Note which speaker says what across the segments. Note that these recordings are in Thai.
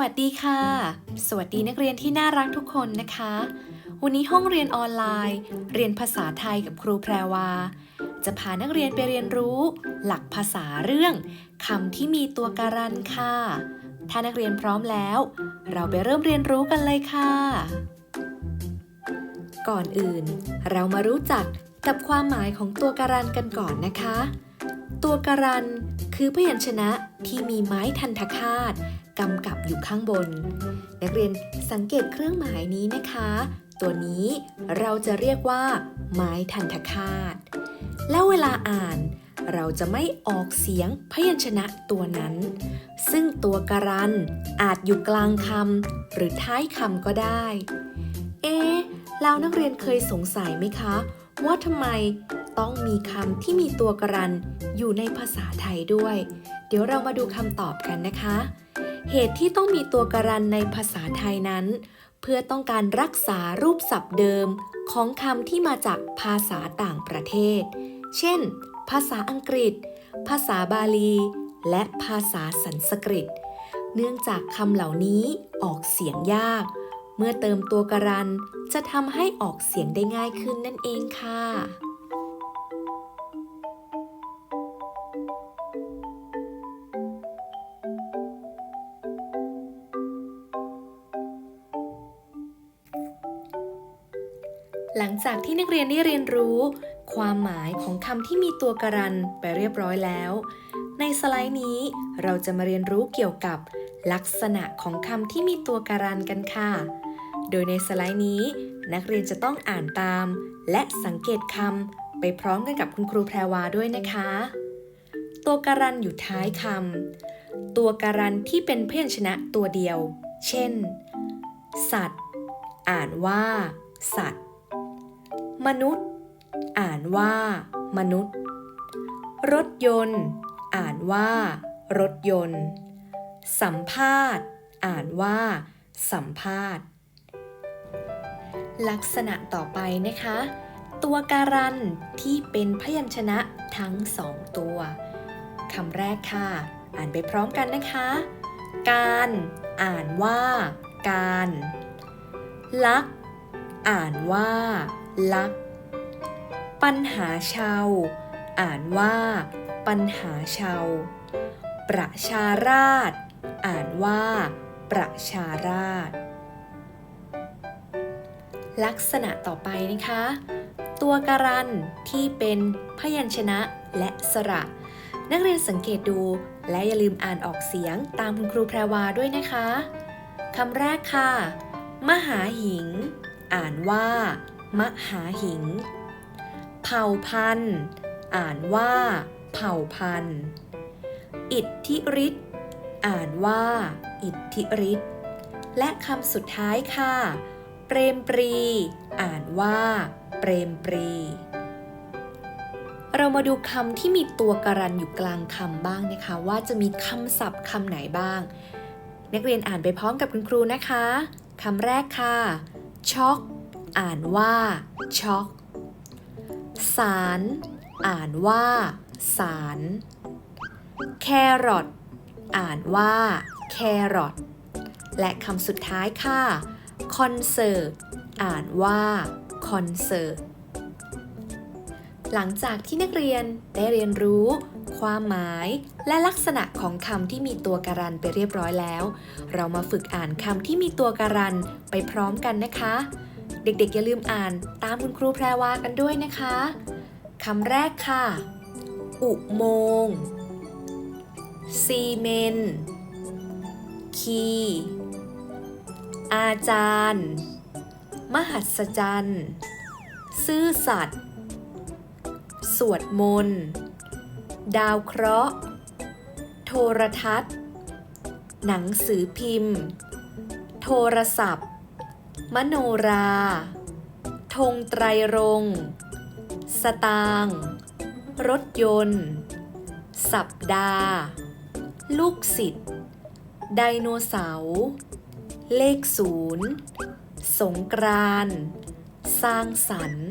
Speaker 1: วัสดีค่ะ สวัสดีนักเรียนที่น่ารักทุกคนนะคะ วันนี้ห้องเรียนออนไลน์ เรียนภาษาไทยกับครูแพรวา จะพานักเรียนไปเรียนรู้ หลักภาษาเรื่องคำที่มีตัวการันค่ะ ถ้านักเรียนพร้อมแล้ว เราไปเริ่มเรียนรู้กันเลยค่ะ ก่อนอื่น เรามารู้จักกับความหมายของตัวการันกันก่อนนะคะ ตัวการันคือพยัญชนะที่มีไม้ทันทคาต กำกับอยู่ข้างบน นักเรียนสังเกตเครื่องหมายนี้นะคะ ตัวนี้เราจะเรียกว่า ไม้ทันทคาต แล้วเวลาอ่าน เราจะไม่ออกเสียงพยัญชนะตัวนั้น ซึ่งตัวกรันอาจอยู่กลางคำหรือท้ายคำก็ได้ เอ๊ะแล้วนักเรียนเคยสงสัยไหมคะ ว่าทำไมต้องมีคำที่มีตัวกรันอยู่ในภาษาไทยด้วย เดี๋ยวเรามาดูคำตอบกันนะคะ เหตุที่ต้องมีตัวการันในภาษาไทยนั้น เพื่อต้องการรักษารูปศัพท์เดิมของคำที่มาจากภาษาต่างประเทศ เช่น ภาษาอังกฤษ ภาษาบาลี และภาษาสันสกฤต เนื่องจากคำเหล่านี้ออกเสียงยาก เมื่อเติมตัวการันจะทำให้ออกเสียงได้ง่ายขึ้นนั่นเองค่ะ จากที่นักเรียนได้เรียนรู้ ความหมายของคำที่มีตัวการันไปเรียบร้อยแล้ว ในสไลด์นี้เราจะมาเรียนรู้เกี่ยวกับลักษณะของคำที่มีตัวการันกันค่ะ โดยในสไลด์นี้ นักเรียนจะต้องอ่านตาม และสังเกตคำไปพร้อมกันกับคุณครูแพรวาด้วยนะคะ ตัวการันอยู่ท้ายคำตัวการันที่เป็นพยัญชนะตัวเดียว เช่น สัตว์ อ่านว่า สัตว์ มนุษย์ อ่านว่า มนุษย์ รถยนต์ อ่านว่า รถยนต์ สัมภาษณ์ อ่านว่า สัมภาษณ์ ลักษณะต่อไปนะคะ ตัวการันที่เป็นพยัญชนะทั้งสองตัวคำแรกค่ะ อ่านไปพร้อมกันนะคะ การ อ่านว่า การ ลัก อ่านว่า ลัก ปัญหาชาว อ่านว่า ปัญหาชาว ประชาราษอ่านว่า ประชาราษลักษณะต่อไปนะคะ ตัวการันที่เป็นพยัญชนะและสระ นักเรียนสังเกตดูและอย่าลืมอ่านออกเสียงตามคุณครูแพรวาด้วยนะคะคำแรกค่ะ มหาหิง อ่านว่า มหาหิง เผ่าพันธุ์อ่านว่า เผ่าพันธุ์อิทธิฤทธิ์อ่านว่า อิทธิฤทธิ์และคำสุดท้ายค่ะ เปรมปรี อ่านว่า เปรมปรี เรามาดูคำที่มีตัวการันอยู่กลางคำบ้างนะคะ ว่าจะมีคำศัพท์คำไหนบ้าง นักเรียนอ่านไปพร้อมกับคุณครูนะคะคำแรกค่ะช็อก อ่านว่าช็อกสาร อ่านว่า สาร แครอทอ่านว่า แครอทและคำสุดท้ายค่ะคอนเสิร์ตอ่านว่าคอนเสิร์ตหลังจากที่นักเรียนได้เรียนรู้ ความหมายและลักษณะของคำที่มีตัวการันไปเรียบร้อยแล้ว เรามาฝึกอ่านคำที่มีตัวการันไปพร้อมกันนะคะ เด็กๆ อย่าลืมอ่าน ตามคุณครูแพรวากันด้วยนะคะคำแรกค่ะ อุโมงค์ซีเมนต์คีย์อาจารย์ มหัศจรรย์ ซื่อสัตย์ สวดมนต์ ดาวเคราะห์ โทรทัศน์ หนังสือพิมพ์ โทรศัพท์ มโนรา ธงไตรรง สตาง รถยนต์ สัปดาห์ ลูกศิษย์ ไดโนเสาร์ เลขศูนย์สงกรานสร้างสรรค์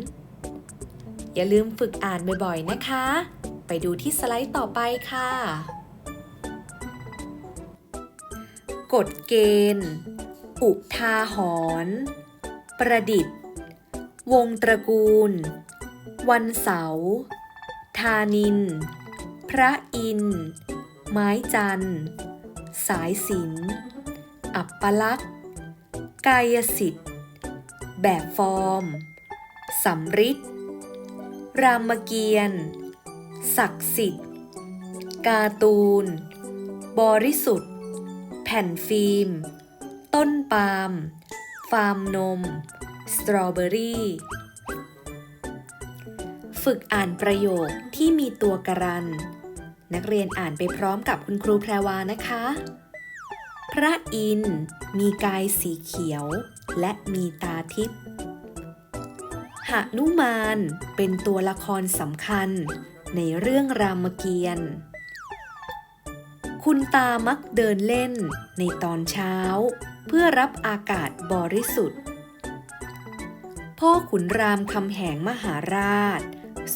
Speaker 1: อย่าลืมฝึกอ่านบ่อยๆนะคะ ไปดูที่สไลด์ต่อไปค่ะ กฎเกณฑ์ อุทาหรณ์ประดิษฐ์ วงตระกูล วันเสาร์ธานิน พระอินทร์ไม้จันทร์สายสิน อัปปลักษณ์กายสิทธิ์ แบบฟอร์มสำริดรามเกียรติ์ศักดิ์สิทธิ์ การ์ตูน บริสุทธิ์ แผ่นฟิล์ม ต้นปาล์ม ฟาร์มนม สตรอเบอรี่ ฝึกอ่านประโยคที่มีตัวกรัน นักเรียนอ่านไปพร้อมกับคุณครูแพรวานะคะ พระอินทร์มีกายสีเขียว และมีตาทิพย์หนุมานเป็นตัวละครสำคัญ ในเรื่องรามเกียรติ์คุณตามักเดินเล่นในตอนเช้า เพื่อรับอากาศบริสุทธิ์ พ่อขุนรามคำแหงมหาราช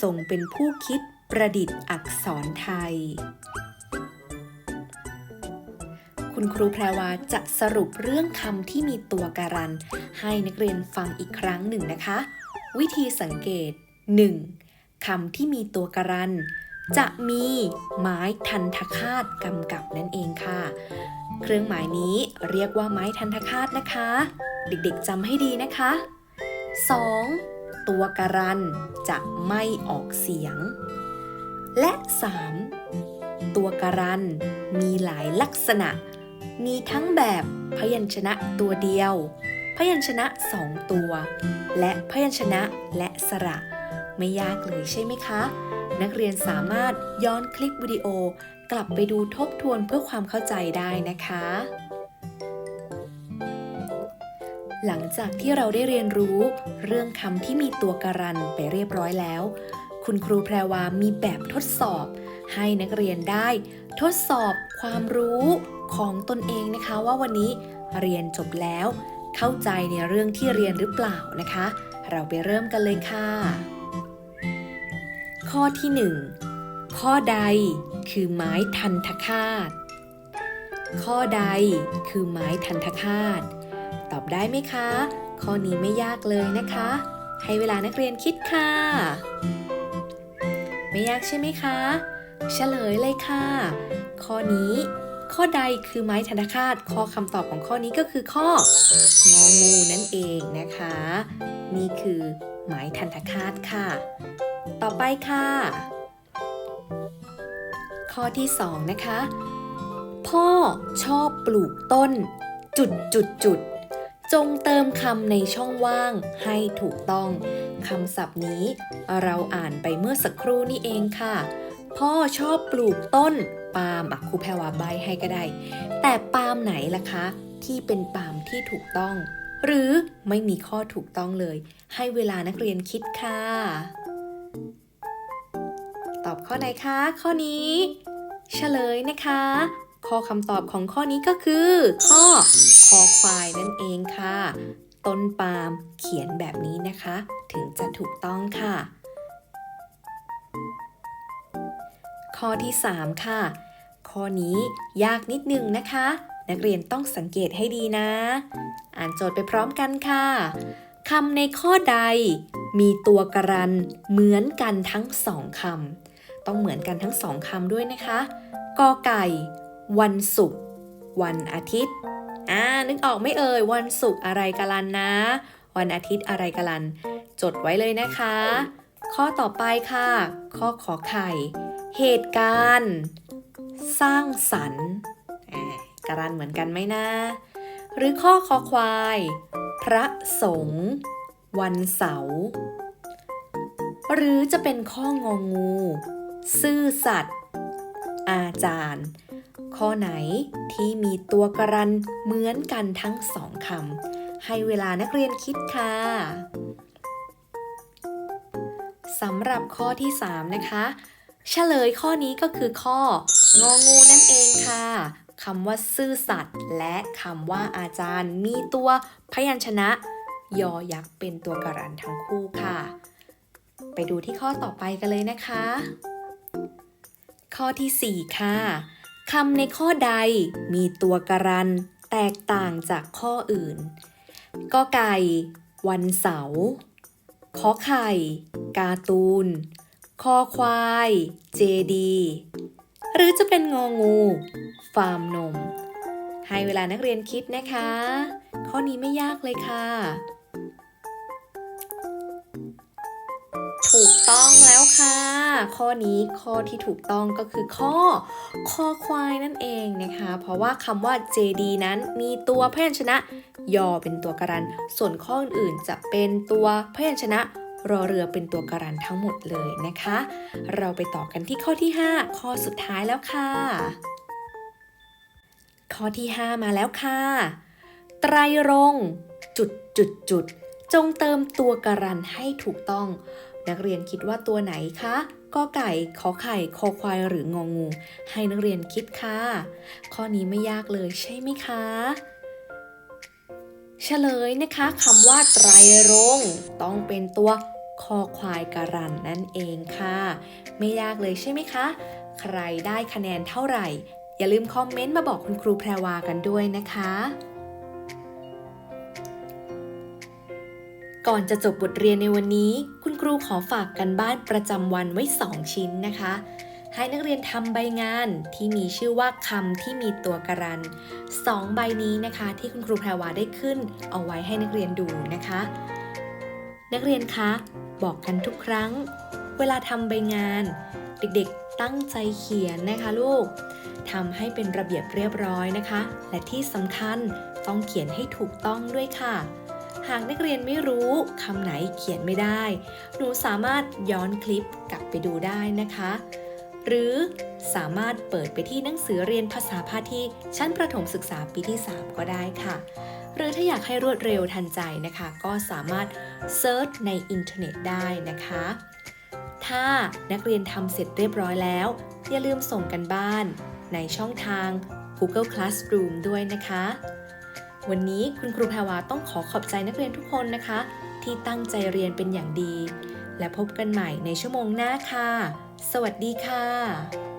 Speaker 1: ทรงเป็นผู้คิดประดิษฐ์อักษรไทย คุณครูแพรวาจะสรุปเรื่องคำที่มีตัวการัน ให้นักเรียนฟังอีกครั้งหนึ่งนะคะ วิธีสังเกต 1. คำที่มีตัวการัน จะมีไม้ทันทคาตกำกับนั่นเองค่ะ เครื่องหมายนี้เรียกว่าไม้ทันทคาตนะคะ เด็กๆจำให้ดีนะคะ 2. ตัวการันจะไม่ออกเสียง และ 3. ตัวการันมีหลายลักษณะ มีทั้งแบบพยัญชนะตัวเดียว พยัญชนะสองตัว และพยัญชนะและสระ ไม่ยากเลยใช่ไหมคะ นักเรียนสามารถย้อนคลิปวิดีโอ กลับไปดูทบทวนเพื่อความเข้าใจได้นะคะ หลังจากที่เราได้เรียนรู้ เรื่องคำที่มีตัวการันไปเรียบร้อยแล้ว คุณครูแพรวามีแบบทดสอบ ให้นักเรียนได้ ทดสอบความรู้ของตนเองนะคะ ว่าวันนี้เรียนจบแล้ว เข้าใจในเรื่องที่เรียนหรือเปล่านะคะ เราไปเริ่มกันเลยค่ะ ข้อที่ 1 ข้อใดคือไม้ทันทคาต ข้อใดคือไม้ทันทคาต ตอบได้ไหมคะ ข้อนี้ไม่ยากเลยนะคะ ให้เวลานักเรียนคิดค่ะ ไม่ยากใช่ไหมคะเฉลยเลยค่ะ ข้อนี้ ข้อใดคือไม้ทันทคาตข้อคำตอบของข้อนี้ก็คือข้ององูนั่นเองนะคะ นี่คือไม้ทันทคาตค่ะ ต่อไปค่ะ ข้อที่สองนะคะ พ่อชอบปลูกต้น จุดจุดจุดจงเติมคำในช่องว่างให้ถูกต้องคำศัพท์นี้เราอ่านไปเมื่อสักครู่นี่เองค่ะ พ่อชอบปลูกต้นปาล์มอะครูแพรวาใบให้ก็ได้ แต่ปาล์มไหนล่ะคะ ที่เป็นปาล์มที่ถูกต้อง หรือไม่มีข้อถูกต้องเลย ให้เวลานักเรียนคิดค่ะ ตอบข้อไหนคะ ข้อนี้ เฉลยนะคะ ข้อคำตอบของข้อนี้ก็คือ ข้อคอควายนั่นเองค่ะ ต้นปาล์มเขียนแบบนี้นะคะ ถึงจะถูกต้องค่ะ ข้อที่ 3 ค่ะ ข้อนี้ยากนิดนึงนะคะ นักเรียนต้องสังเกตให้ดีนะ อ่านโจทย์ไปพร้อมกันค่ะคำในข้อใดมีตัวกรันเหมือนกันทั้งสองคำ ต้องเหมือนกันทั้งสองคำด้วยนะคะกอไก่ วันศุกร์วันอาทิตย์อ่านึกออกไม่เอ่ยวันศุกร์อะไรกะลันนะ วันอาทิตย์อะไรกะลัน จดไว้เลยนะคะ ข้อต่อไปค่ะ ข้อขอไข่ เหตุการณ์ สร้างสรรค์กรันเหมือนกันไหมนะ หรือข้อคอควาย พระสงฆ์วันเสาร์หรือจะเป็นข้ององู ซื่อสัตย์อาจารย์ ข้อไหนที่มีตัวกรันเหมือนกันทั้งสองคำให้เวลานักเรียนคิดค่ะสำหรับข้อที่ 3 นะคะเฉลยข้อนี้ก็คือข้ององูนั่นเองค่ะคำว่าซื่อสัตย์และคำว่าอาจารย์มีตัวพยัญชนะ ยอยักษ์เป็นตัวการันทั้งคู่ค่ะ ไปดูที่ข้อต่อไปกันเลยนะคะ ข้อที่ 4 ค่ะคำในข้อใดมีตัวการันแตกต่างจากข้ออื่นกอไก่ วันเสาร์ขอไข่ การ์ตูน คอควาย เจดี หรือจะเป็นงองู ฟาร์มนม ให้เวลานักเรียนคิดนะคะ ข้อนี้ไม่ยากเลยค่ะ ถูกต้องแล้วค่ะ ข้อนี้ข้อที่ถูกต้องก็คือข้อคอควายนั่นเองนะคะ เพราะว่าคำว่า JD นั้นมีตัวพยัญชนะ ยอเป็นตัวการัน ส่วนข้ออื่นจะเป็นตัวพยัญชนะรอเรือเป็นตัวการันทั้งหมดเลยนะคะ เราไปต่อกันที่ข้อที่ 5 ข้อสุดท้ายแล้วค่ะ ข้อที่ 5 มาแล้วค่ะ ไตรรง จุดจุดจุดจงเติมตัวการันให้ถูกต้อง นักเรียนคิดว่าตัวไหนคะกอไก่ ขอไข่ คอควาย หรืององู ให้นักเรียนคิดค่ะ ข้อนี้ไม่ยากเลยใช่ไหมคะเฉลยนะคะคำว่าไตรรงต้องเป็นตัวคอควายการันนั่นเองค่ะ ไม่ยากเลยใช่ไหมคะ ใครได้คะแนนเท่าไหร่ อย่าลืมคอมเมนต์มาบอกคุณครูแพรวากันด้วยนะคะ ก่อนจะจบบทเรียนในวันนี้ ครูขอฝากกันบ้านประจำวันไว้ 2 ชิ้นนะคะ ให้นักเรียนทำใบงานที่มีชื่อว่าคำที่มีตัวการัน 2 ใบนี้นะคะ ที่คุณครูแพรวาได้ขึ้น เอาไว้ให้นักเรียนดูนะคะ นักเรียนคะบอกกันทุกครั้ง เวลาทำใบงาน เด็กๆตั้งใจเขียนนะคะลูกทำให้เป็นระเบียบเรียบร้อยนะคะ และที่สำคัญต้องเขียนให้ถูกต้องด้วยค่ะ หากนักเรียนไม่รู้คำไหนเขียนไม่ได้ หนูสามารถย้อนคลิปกลับไปดูได้นะคะ หรือสามารถเปิดไปที่หนังสือเรียนภาษาพาทีชั้นประถมศึกษาปีที่ 3 ก็ได้ค่ะ หรือถ้าอยากให้รวดเร็วทันใจนะคะ ก็สามารถเซิร์ชในอินเทอร์เน็ตได้นะคะ ถ้านักเรียนทำเสร็จเรียบร้อยแล้ว อย่าลืมส่งกันบ้านในช่องทาง Google Classroom ด้วยนะคะ วันนี้คุณครูแพรวาต้องขอขอบใจนักเรียนทุกคนนะคะ ที่ตั้งใจเรียนเป็นอย่างดี และพบกันใหม่ในชั่วโมงหน้าค่ะ สวัสดีค่ะ